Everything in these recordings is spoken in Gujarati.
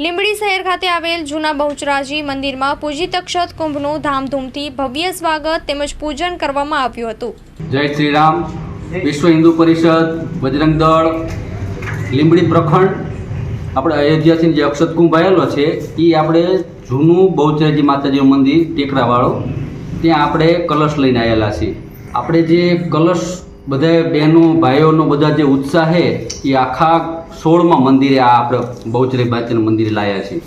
લીંબડી શહેર ખાતે આવેલ જૂના બહુચરાજી મંદિરમાં પૂજિત અક્ષત કુંભનું ધામધૂમથી ભવ્ય સ્વાગત તેમજ પૂજન કરવામાં આવ્યું હતું. જય શ્રી રામ વિશ્વ હિન્દુ પરિષદ, બજરંગ દળ, લીંબડી પ્રખંડ, આપણે અયોધ્યાથી જે અક્ષત કુંભ આવેલો છે એ આપણે જૂનું બહુચરાજી માતાજીનું મંદિર, ટેકરાવાળો, ત્યાં આપણે કલશ લઈને આવેલા છીએ. આપણે જે કલશ બધા બહેનો, ભાઈઓનો બધા જે ઉત્સાહ છે એ આખા સોળમાં મંદિરે આ આપણે બહુચરી બાચન મંદિરે લાયા છીએ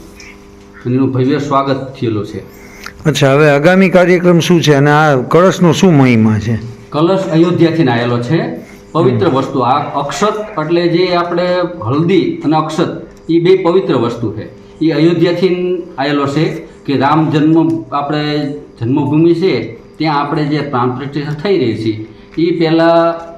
અને એનું ભવ્ય સ્વાગત થયેલું છે. અચ્છા હવે આગામી કાર્યક્રમ શું છે? અને આ કળશનો શું મહિમા છે? કલશ અયોધ્યાથી આવેલો છે. પવિત્ર વસ્તુ. આ અક્ષત એટલે જે આપણે હલ્દી અને અક્ષત એ બે પવિત્ર વસ્તુ છે. એ અયોધ્યાથી આવેલો છે કે રામ જન્મ આપણે જન્મભૂમિ છે ત્યાં આપણે જે પ્રાણ પ્રતિષ્ઠા થઈ રહી છે એ પહેલાં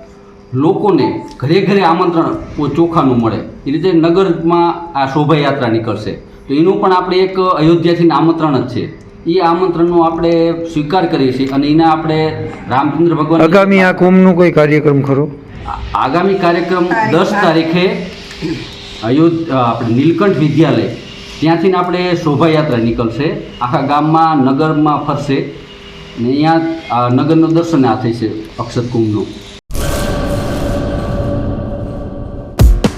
લોકોને ઘરે ઘરે આમંત્રણ ઓ ચોખાનું મળે. એ રીતે નગરમાં આ શોભાયાત્રા નીકળશે. તો એનું પણ આપણે એક અયોધ્યાથી આમંત્રણ જ છે. એ આમંત્રણનો આપણે સ્વીકાર કરીએ છીએ અને એના આપણે રામચંદ્ર ભગવાન આગામી આ કુંભનું કોઈ કાર્યક્રમ ખરો? આગામી કાર્યક્રમ દસ તારીખે અયોધ્યા આપણે નીલકંઠ વિદ્યાલય. ત્યાંથી ને આપણે શોભાયાત્રા નીકળશે. આખા ગામમાં નગરમાં ફરશે. ને અહીંયા આ નગરનું દર્શન આ થશે અક્ષત કુંભનું.